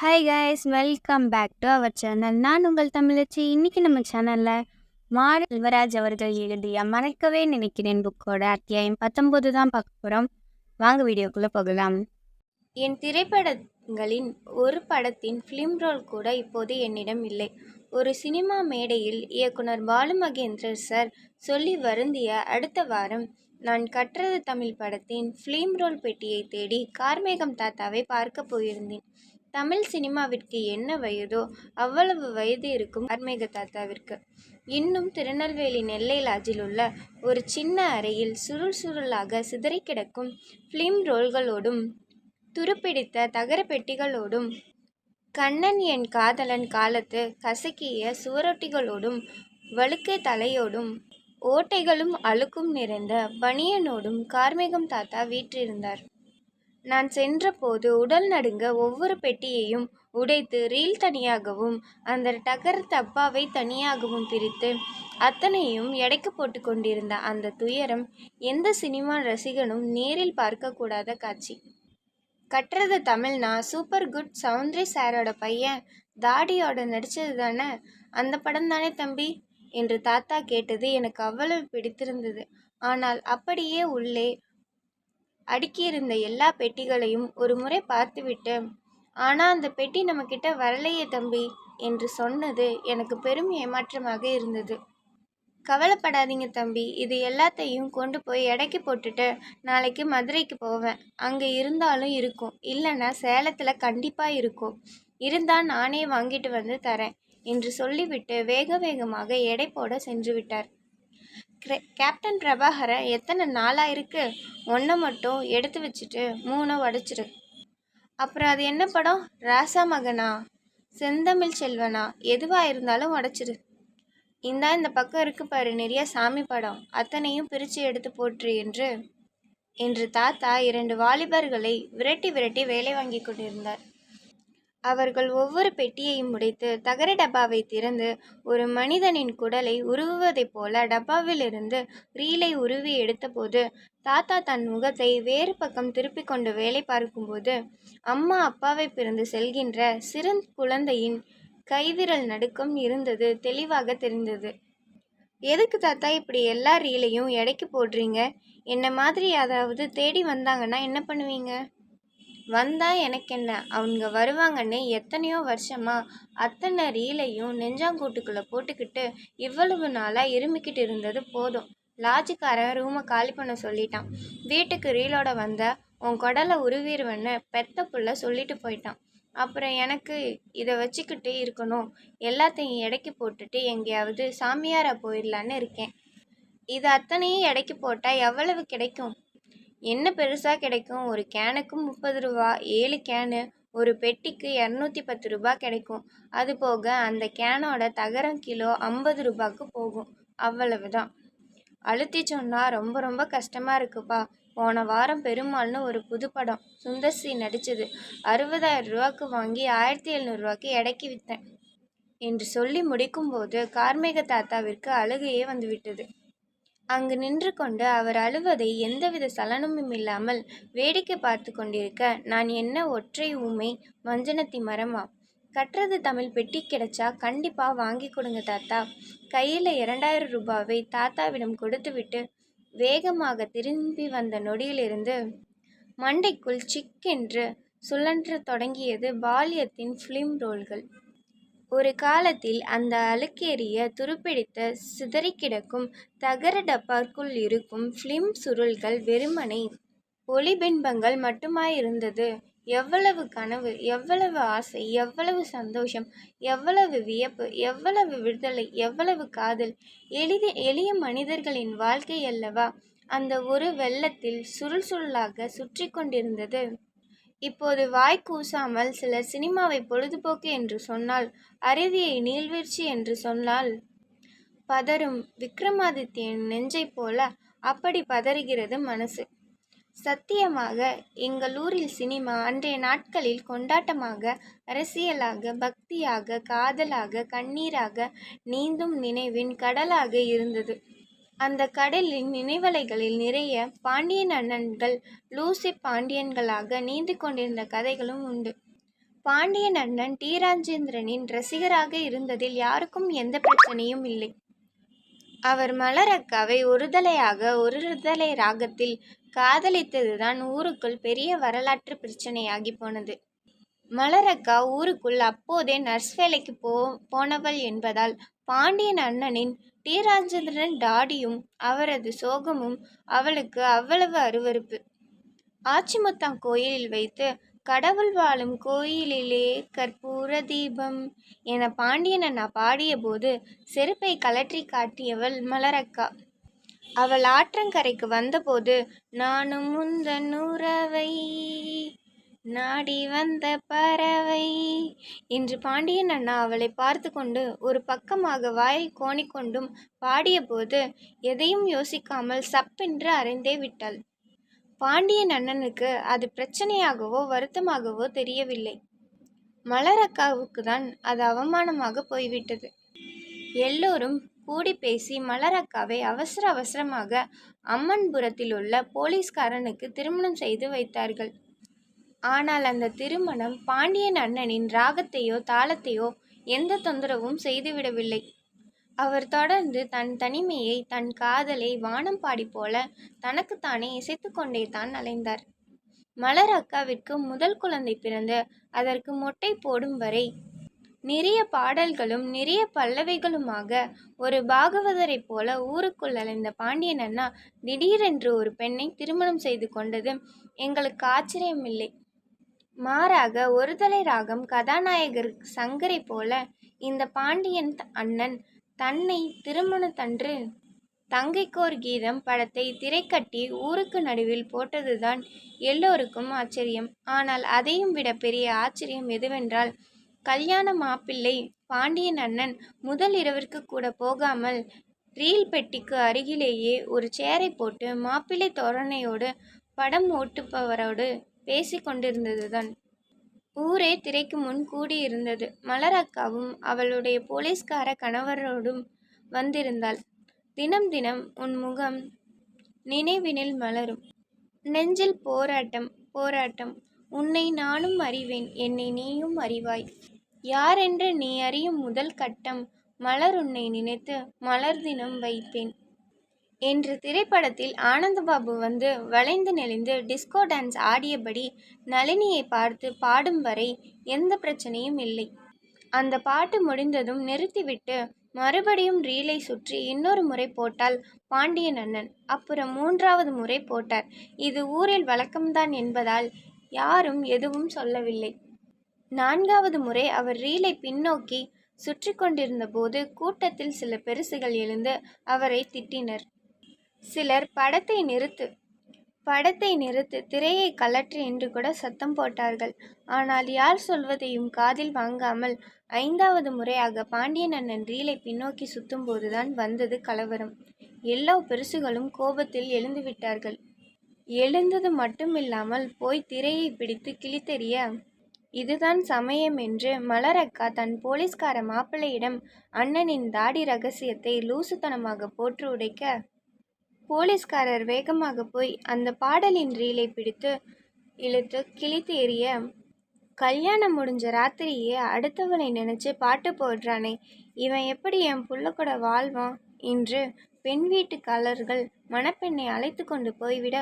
Hi guys welcome back to our channel நான் உங்கள் தமிழச்சி. இன்றைக்கி நம்ம சேனலில் மாட செல்வராஜ் அவர்கள் எழுதிய மறக்கவே நினைக்கிறேன் புக்கோட அத்தியாயம் பத்தொம்போது தான் பார்க்க போகிறோம் வாங்க வீடியோக்குள்ளே போகலாம். என் திரைப்படங்களின் ஒரு படத்தின் ஃபிலிம் ரோல் கூட இப்போது என்னிடம் இல்லை. ஒரு சினிமா மேடையில் இயக்குனர் பாலு மகேந்திரர் சார் சொல்லி வருந்திய அடுத்த வாரம் நான் கற்றது தமிழ் படத்தின் ஃபிலிம் ரோல் பெட்டியை தேடி கார்மேகம் தாத்தாவை பார்க்க போயிருந்தேன். தமிழ் சினிமாவிற்கு என்ன வயதோ அவ்வளவு வயது இருக்கும் கார்மேக தாத்தாவிற்கு. இன்னும் திருநெல்வேலி நெல்லை லாட்ஜில் உள்ள ஒரு சின்ன அறையில் சுருள் சுருளாக சிதறி கிடக்கும் ஃபிலிம் ரோல்களோடும் துருப்பிடித்த தகர பெட்டிகளோடும் கண்ணன் என் காதலன் காலத்து கசக்கிய சுவரொட்டிகளோடும் வழுக்கை தலையோடும் ஓட்டைகளும் அழுக்கும் நிறைந்த பனியனோடும் கார்மேகம் தாத்தா வீற்றிருந்தார். நான் சென்றபோது உடல் நடுங்க ஒவ்வொரு பெட்டியையும் உடைத்து ரீல் தனியாகவும் அந்த டகர் டப்பாவை தனியாகவும் பிரித்து அத்தனையும் எடைக்கு போட்டு கொண்டிருந்த அந்த துயரம் எந்த சினிமா ரசிகனும் நேரில் பார்க்கக்கூடாத காட்சி. கட்டுறது தமிழ்னா சூப்பர் குட் சவுந்தரி சாரோட பையன் தாடியோட நடித்தது தானே? அந்த படம் தானே தம்பி? என்று தாத்தா கேட்டது எனக்கு அவ்வளவு பிடித்திருந்தது. ஆனால் அப்படியே உள்ளே அடுக்கியிருந்த எல்லா பெட்டிகளையும் ஒரு முறை பார்த்துவிட்டு ஆனால் அந்த பெட்டி நம்மக்கிட்ட வரலையே தம்பி என்று சொன்னது எனக்கு பெரும் ஏமாற்றமாக இருந்தது. கவலைப்படாதீங்க தம்பி இது எல்லாத்தையும் கொண்டு போய் எடைக்கு போட்டுட்டு நாளைக்கு மதுரைக்கு போவேன். அங்கே இருந்தாலும் இருக்கும் இல்லைன்னா சேலத்தில் கண்டிப்பாக இருக்கும். இருந்தால் நானே வாங்கிட்டு வந்து தரேன் என்று சொல்லிவிட்டு வேக வேகமாக எடை போட சென்று விட்டார். கேப்டன் பிரபாகரை எத்தனை நாளாக இருக்குது ஒன்றை மட்டும் எடுத்து வச்சுட்டு மூணை உடச்சிரு அப்புறம் அது என்ன படம்? ராசா மகனா? செந்தமிழ் செல்வனா? எதுவாக இருந்தாலும் உடச்சிரு இந்தா இந்த பக்கம் இருக்கு பாரு நிறைய சாமி படம். அத்தனையும் பிரித்து எடுத்து போற்று என்று என்று தாத்தா இரண்டு வாலிபர்களை விரட்டி விரட்டி வேலை வாங்கி கொண்டிருந்தார். அவர்கள் ஒவ்வொரு பெட்டியையும் உடைத்து தகர டப்பாவை திறந்து ஒரு மனிதனின் குடலை உருவுவதைப் போல டப்பாவிலிருந்து ரீலை உருவி எடுத்தபோது தாத்தா தன் முகத்தை வேறு பக்கம் திருப்பிக் கொண்டு வேலை பார்க்கும்போது அம்மா அப்பாவை பிறந்து செல்கின்ற சிறு குழந்தையின் கைவிரல் நடுக்கம் இருந்தது தெளிவாக தெரிந்தது. எதுக்கு தாத்தா இப்படி எல்லா ரீலையும் எடைக்கு போடுறீங்க? என்ன மாதிரி யாராவது தேடி வந்தாங்கன்னா என்ன பண்ணுவீங்க? வந்தா எனக்கு என்ன அவங்க வருவாங்கன்னு எத்தனையோ வருஷமா அத்தனை ரீலையும் நெஞ்சாங்கூட்டுக்குள்ளே போட்டுக்கிட்டு இவ்வளவு நாளாக இருமிக்கிட்டு இருந்தது போதும். லாட்ஜுக்காரன் ரூமை காலி பண்ண சொல்லிட்டான். வீட்டுக்கு ரீலோட வந்த உன் குடலை உருவிடுவேன்னு பெத்த புள்ள சொல்லிட்டு போயிட்டான். அப்புறம் எனக்கு இதை வச்சுக்கிட்டு இருக்கணும். எல்லாத்தையும் எடைக்கு போட்டுட்டு எங்கேயாவது சாமியாராக போயிடலான்னு இருக்கேன். இது அத்தனையும் எடைக்கு போட்டால் எவ்வளவு கிடைக்கும்? என்ன பெருசாக கிடைக்கும்? ஒரு கேனுக்கும் முப்பது ரூபா ஏழு கேனு ஒரு பெட்டிக்கு இரநூத்தி பத்து ரூபா கிடைக்கும். அது போக அந்த கேனோட தகரம் கிலோ ஐம்பது ரூபாய்க்கு போகும். அவ்வளவு தான் அழுத்தி சொன்னால் ரொம்ப ரொம்ப கஷ்டமாக இருக்குப்பா. போன வாரம் பெருமாள்னு ஒரு புது படம் சுந்தர்சி நடித்தது அறுபதாயிரம் ரூபாய்க்கு வாங்கி ஆயிரத்தி எழுநூறுவாய்க்கு இடைக்கி விற்றேன் என்று சொல்லி முடிக்கும்போது கார்மேக தாத்தாவிற்கு அழுகையே வந்துவிட்டது. அங்கு நின்று கொண்டு அவர் அழுவதை எந்தவித சலனமும் இல்லாமல் வேடிக்கை பார்த்து கொண்டிருக்க நான் என்ன ஒற்றை ஊமை வஞ்சனத்தி மரமா? கட்டுறது தமிழ் பெட்டி கிடைச்சா கண்டிப்பாக வாங்கி கொடுங்க தாத்தா. கையில் இரண்டாயிரம் ரூபாவை தாத்தாவிடம் கொடுத்துவிட்டு வேகமாக திரும்பி வந்த நொடியிலிருந்து மண்டைக்குள் சிக்கென்று சுழன்ற தொடங்கியது பால்யத்தின் ஃபிலிம் ரோல்கள் ஒரு காலத்தில் அந்த அழுக்கேறிய துருப்பிடித்த சிதறி கிடக்கும் தகர டப்பாக்குள் இருக்கும் ஃபிலிம் சுருள்கள் வெறுமனை ஒளிபின்பங்கள் மட்டுமாயிருந்தது. எவ்வளவு கனவு எவ்வளவு ஆசை எவ்வளவு சந்தோஷம் எவ்வளவு வியப்பு எவ்வளவு விடுதலை எவ்வளவு காதல். எளித எளிய மனிதர்களின் வாழ்க்கை அல்லவா அந்த ஒரு வெள்ளத்தில் சுருள் சுருளாக சுற்றி கொண்டிருந்தது இப்போது வாய் கூசாமல் சிலர் சினிமாவை பொழுதுபோக்கு என்று சொன்னால் அருவியை நீழ்வீழ்ச்சி என்று சொன்னால் பதறும் விக்ரமாதித்யன் நெஞ்சை போல அப்படி பதறுகிறது மனசு. சத்தியமாக எங்கள் ஊரில் சினிமா அன்றைய நாட்களில் கொண்டாட்டமாக அரசியலாக பக்தியாக காதலாக கண்ணீராக நீந்தும் நினைவின் கடலாக இருந்தது. அந்த கடலின் நினைவலைகளில் நிறைய பாண்டியன் அண்ணன்கள் லூசி பாண்டியன்களாக நீந்து கொண்டிருந்த கதைகளும் உண்டு. பாண்டியன் அண்ணன் டி. ராஜேந்திரனின் ரசிகராக இருந்ததில் யாருக்கும் எந்த பிரச்சனையும் இல்லை. அவர் மலரக்காவை ஒருதலையாக ஒருதலை ராகத்தில் காதலித்ததுதான் ஊருக்குள் பெரிய வரலாற்று பிரச்சனையாகி போனது. மலரக்கா ஊருக்குள் அப்போதே நர்ஸ் வேலைக்கு போ போனவள் என்பதால் பாண்டியன் அண்ணனின் டி ராஜேந்திரன் டாடியும் அவரது சோகமும் அவளுக்கு அவ்வளவு அருவருப்பு. ஆச்சிமுத்தாம் கோயிலில் வைத்து கடவுள் வாழும் கோயிலிலே கற்பூர தீபம் என பாண்டியனை நான் பாடியபோது செருப்பை கலற்றி காட்டியவள் மலரக்கா. அவள் ஆற்றங்கரைக்கு வந்தபோது நானும் முந்தன் உறவை நாடி வந்த பறவை. என்று பாண்டியன் அண்ணா அவளை பார்த்து கொண்டு ஒரு பக்கமாக வாயை கோணிக்கொண்டும் பாடியபோது எதையும் யோசிக்காமல் சப்பென்று அறைந்தே விட்டாள். பாண்டியன் அண்ணனுக்கு அது பிரச்சனையாகவோ வருத்தமாகவோ தெரியவில்லை. மலரக்காவுக்கு தான் அது அவமானமாக போய்விட்டது. எல்லோரும் கூடி பேசி மலரக்காவை அவசர அவசரமாக அம்மன்புரத்தில் உள்ள போலீஸ்காரனுக்கு திருமணம் செய்து வைத்தார்கள். ஆனால் அந்த திருமணம் பாண்டியன் அண்ணனின் ராகத்தையோ தாளத்தையோ எந்த தொந்தரவும் செய்துவிடவில்லை. அவர் தொடர்ந்து தன் தனிமையை தன் காதலை வானம் பாடி போல தனக்குத்தானே இசைத்து கொண்டே தான் அலைந்தார். மலர் அக்காவிற்கு முதல் குழந்தை பிறந்து அதற்கு மொட்டை போடும் வரை நிறைய பாடல்களும் நிறைய பல்லவிகளுமாக ஒரு பாகவதரைப் போல ஊருக்குள் அலைந்த பாண்டியன் அண்ணா திடீரென்று ஒரு பெண்ணை திருமணம் செய்து கொண்டது எங்களுக்கு ஆச்சரியமில்லை. மாறாக ஒருதலை ராகம் கதாநாயகர் சங்கரை போல இந்த பாண்டியன் அண்ணன் தன்னை திருமணத்தன்று தங்கைக்கோர் கீதம் படத்தை திரைக்கட்டி ஊருக்கு நடுவில் போட்டதுதான் எல்லோருக்கும் ஆச்சரியம். ஆனால் அதையும் விட பெரிய ஆச்சரியம் எதுவென்றால் கல்யாண மாப்பிள்ளை பாண்டியன் அண்ணன் முதல் இரவிற்கு கூட போகாமல் ரீல் பெட்டிக்கு அருகிலேயே ஒரு சேரை போட்டு மாப்பிள்ளை தோரணையோடு படம் ஓட்டுப்பவரோடு பேசிக்கொண்டிருந்ததுதான் ஊரே திரைக்கு முன் கூடியிருந்தது. மலர் அக்காவும் அவளுடைய போலீஸ்கார கணவரோடும் வந்திருந்தாள். தினம் தினம் உன் முகம் நினைவினில் மலரும். நெஞ்சில் போராட்டம் போராட்டம். உன்னை நானும் அறிவேன். என்னை நீயும் அறிவாய். யாரென்று நீ அறியும் முதல் கட்டம். மலர் உன்னை நினைத்து மலர் தினம் வைப்பேன். என்று திரைப்படத்தில் ஆனந்தபாபு வந்து வளைந்து நெளிந்து டிஸ்கோ டான்ஸ் ஆடியபடி நளினியை பார்த்து பாடும் வரை எந்த பிரச்சனையும் இல்லை. அந்த பாட்டு முடிந்ததும் நிறுத்திவிட்டு மறுபடியும் ரீலை சுற்றி இன்னொரு முறை போட்டால் பாண்டியன் அண்ணன். அப்புறம் மூன்றாவது முறை போட்டார். இது ஊரில் வழக்கம்தான் என்பதால் யாரும் எதுவும் சொல்லவில்லை. நான்காவது முறை அவர் ரீலை பின்னோக்கி சுற்றி கொண்டிருந்த போது கூட்டத்தில் சில பெருசுகள் எழுந்து அவரை திட்டினர். சிலர் படத்தை நிறுத்து படத்தை நிறுத்து திரையை கலற்று என்று கூட சத்தம் போட்டார்கள். ஆனால் யார் சொல்வதையும் காதில் வாங்காமல் ஐந்தாவது முறையாக பாண்டியன் அண்ணன் ரீலை பின்னோக்கி சுத்தும்போதுதான் வந்தது கலவரம். எல்லா பெருசுகளும் கோபத்தில் எழுந்து விட்டார்கள். எழுந்தது மட்டுமில்லாமல் போய் திரையை பிடித்து கிழித்தெறிய இதுதான் சமயம் என்று மலரக்கா தன் போலீஸ்கார மாப்பிள்ளையிடம் அண்ணனின் தாடி ரகசியத்தை லூசுத்தனமாக போற்று உடைக்க போலீஸ்காரர் வேகமாக போய் அந்த பாடலின் ரீலை பிடித்து இழுத்து கிழித்து எறிய கல்யாணம் முடிஞ்ச ராத்திரியே அடுத்தவனை நினைச்சு பாட்டு போடுறானே இவன் எப்படி என் புள்ள கூட வாழ்வான்? என்று பெண் வீட்டுக்காரர்கள் மணப்பெண்ணை அழைத்து கொண்டு போய்விட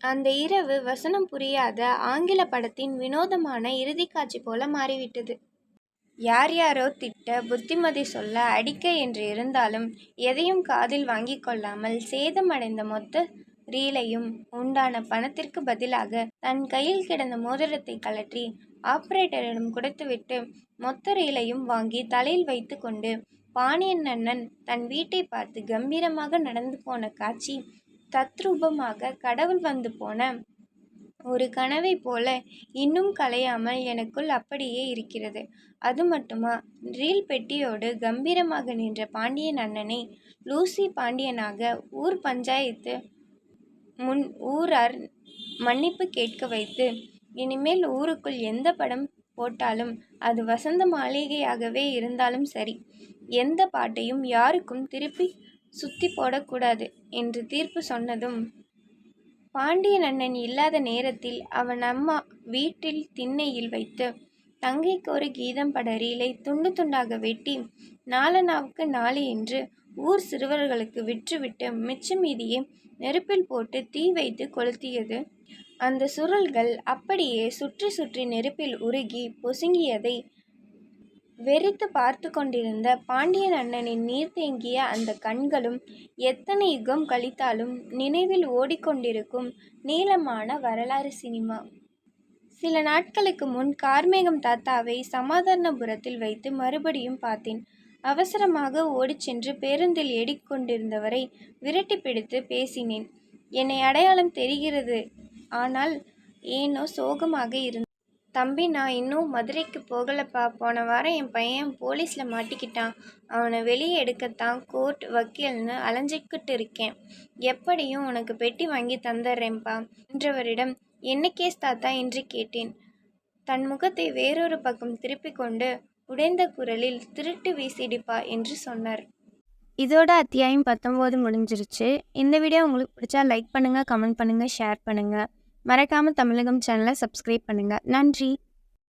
அந்த இரவு வசனம் புரியாத ஆங்கில படத்தின் வினோதமான இறுதி காட்சி போல மாறிவிட்டது. யார் யாரோ திட்ட புத்திமதி சொல்ல அடிக்க என்று இருந்தாலும் எதையும் காதில் வாங்கிக் கொள்ளாமல் சேதமடைந்த மொத்த ரீலையும் உண்டான பணத்திற்கு பதிலாக தன் கையில் கிடந்த மோதிரத்தை கழற்றி ஆபரேட்டரிடம் கொடுத்துவிட்டு மொத்த ரீலையும் வாங்கி தலையில் வைத்து கொண்டு பாணியன் அண்ணன் தன் வீட்டை பார்த்து கம்பீரமாக நடந்து போன காட்சி தத்ரூபமாக கடவுள் வந்து போன ஒரு கனவைப் போல இன்னும் கலையாமல் எனக்குள் அப்படியே இருக்கிறது. அது மட்டுமா? ரீல் பெட்டியோடு கம்பீரமாக நின்ற பாண்டியன் அண்ணனை லூசி பாண்டியனாக ஊர் பஞ்சாயத்து முன் ஊரார் மன்னிப்பு கேட்க வைத்து இனிமேல் ஊருக்குள் எந்த படம் போட்டாலும் அது வசந்த மாளிகையாகவே இருந்தாலும் சரி எந்த பாட்டையும் யாருக்கும் திருப்பி சுத்தி போடக்கூடாது என்று தீர்ப்பு சொன்னதும் பாண்டியன் அண்ணன் இல்லாத நேரத்தில் அவன் அம்மா வீட்டில் திண்ணையில் வைத்து தங்கைக்கு ஒரு கீதம் பட ரீலை துண்டு துண்டாக வெட்டி நாலனாவுக்கு நாலு என்று ஊர் சிறுவர்களுக்கு விற்றுவிட்டு மிச்ச மீதியை நெருப்பில் போட்டு தீ வைத்து கொளுத்தியது. அந்த சுருள்கள் அப்படியே சுற்றி சுற்றி நெருப்பில் உருகி பொசுங்கியதை வெறித்து பார்த்து கொண்டிருந்த பாண்டியன் அண்ணனின் நீர் தேங்கிய அந்த கண்களும் எத்தனை யுகம் கழித்தாலும் நினைவில் ஓடிக்கொண்டிருக்கும் நீளமான வரலாறு சினிமா. சில நாட்களுக்கு முன் கார்மேகம் தாத்தாவை சமாதானபுரத்தில் வைத்து மறுபடியும் பார்த்தேன். அவசரமாக ஓடிச் சென்று பேருந்தில் ஏடிக்கொண்டிருந்தவரை விரட்டி பிடித்து பேசினேன். என்னை அடையாளம் தெரிகிறது. ஆனால் ஏனோ சோகமாக இருந்தது. தம்பி நான் இன்னும் மதுரைக்கு போகலப்பா. போன வாரம் என் பையன் போலீஸில் மாட்டிக்கிட்டான். அவனை வெளியே எடுக்கத்தான் கோர்ட் வக்கீல்னு அலைஞ்சிக்கிட்டு இருக்கேன். எப்படியும் உனக்கு பெட்டி வாங்கி தந்துடுறேன்ப்பா என்றவரிடம் என்ன கேஸ் தாத்தா என்று கேட்டேன். தன் முகத்தை வேறொரு பக்கம் திருப்பி கொண்டு உடைந்த குரலில் திருட்டு வீசிடிப்பா என்று சொன்னார். இதோட அத்தியாயம் பத்தொம்போது முடிஞ்சிருச்சு. இந்த வீடியோ உங்களுக்கு பிடிச்சா லைக் பண்ணுங்கள் கமெண்ட் பண்ணுங்கள் ஷேர் பண்ணுங்கள் மறக்காமல் தமிழகம் சேனலை சப்ஸ்கிரைப் பண்ணுங்கள் நன்றி.